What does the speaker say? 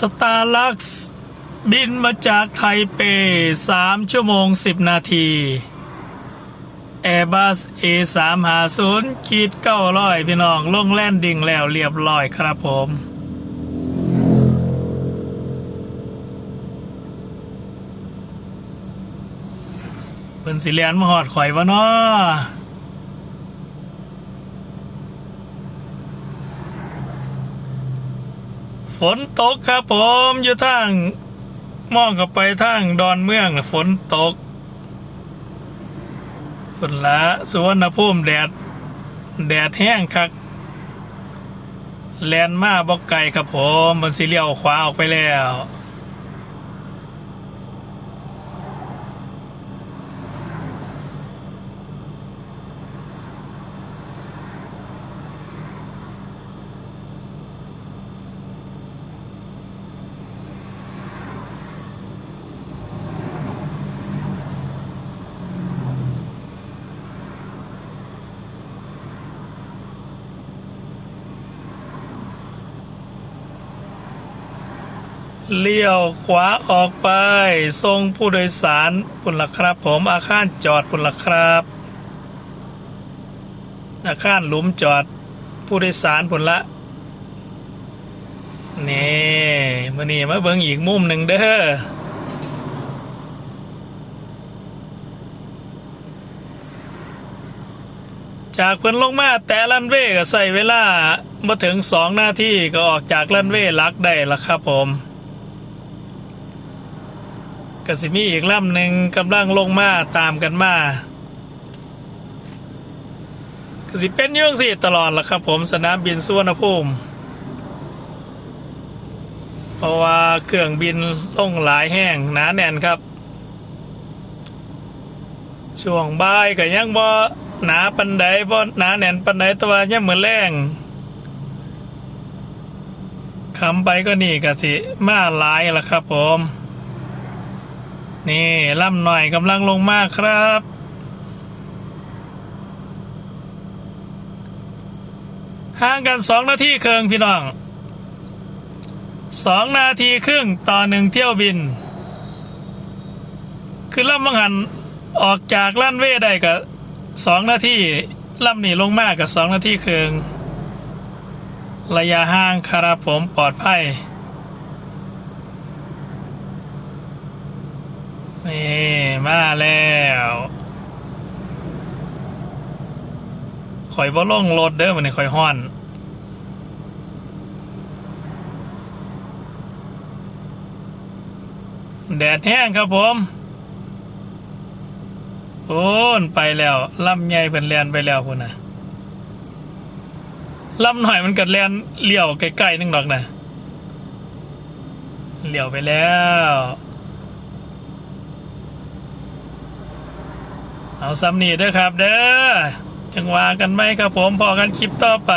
สตาร์ลักซ์บินมาจากไทเปสามชั่วโมงสิบนาที Airbus A350 ขีดเก้าร้อยพี่น้องลงแล่นดิ้งแล้วเรียบร้อยครับผม เป็นสิเลียนมาหอดข่อยวะเนาะ นตกครับผมอยู่ทางมองกับไปทางดอนเมืองนะฝนตกฝนละสุวรรณภูมิแดด แดดแห้งคักแลนมาบอกไก่ครับผมมันสีเลี้ยวขวาออกไปแล้ว เลี้ยวขวาออกไป ทรงผู้โดยสารพุ่นละครับ ผมอาคารจอดพุ่นละครับ อาคารหลุมจอดผู้โดยสารพุ่นละนี่มื่อนี้มาเบิ่งอีกมุมหนึ่งเด้อจากเพิ่นลงมาแต่ลันเวย์ก็ใส่เวลามาถึงสองนาทีก็ออกจากลันเวย์ลักได้ละครับผม กสิมีอีกลำหนึ่งกำลังลงมาตามกันมากสิเป็นยุ่งสิตลอดละครับ ผมสนามบินสุวรรณภูมิเพราะว่าเครื่องบินลงหลายแห้งหนาแน่นครับ ช่วงบ่ายก็ยังบ่หนาปันไดบ่หนาแน่นปันไดตัวยังเหมือนแรงคำไปก็นี่กสิมาหลายละครับผม นี่ล่ำหน่อยกำลังลงมากครับ ห่างกันสองนาทีเครึ่งพี่น้องสองนาทีครึ่งต่อหนึ่งเที่ยวบิน คือล่ำบังหันออกจากลั่นเว่ได้กับสองนาทีล่ำนี่ลงมากกับสองนาทีเครึ่งระยะห่างครับผมปลอดภัย นี่มาแล้วข่อยบ่ลงรถเด้อมันนี่ข่อยห้อน แดดแห้งครับผม โอ้นไปแล้วลำใหญ่เป็นแลนไปแล้วพุ่นนะลำหน่อยมันกัดแลนเลี้ยวใกล้ๆนึงดอกนะเลี้ยวไปแล้ว เอาซ้ำนี่เด้อครับ เด้อจังหวะกันไหมครับผมพอกันคลิปต่อไป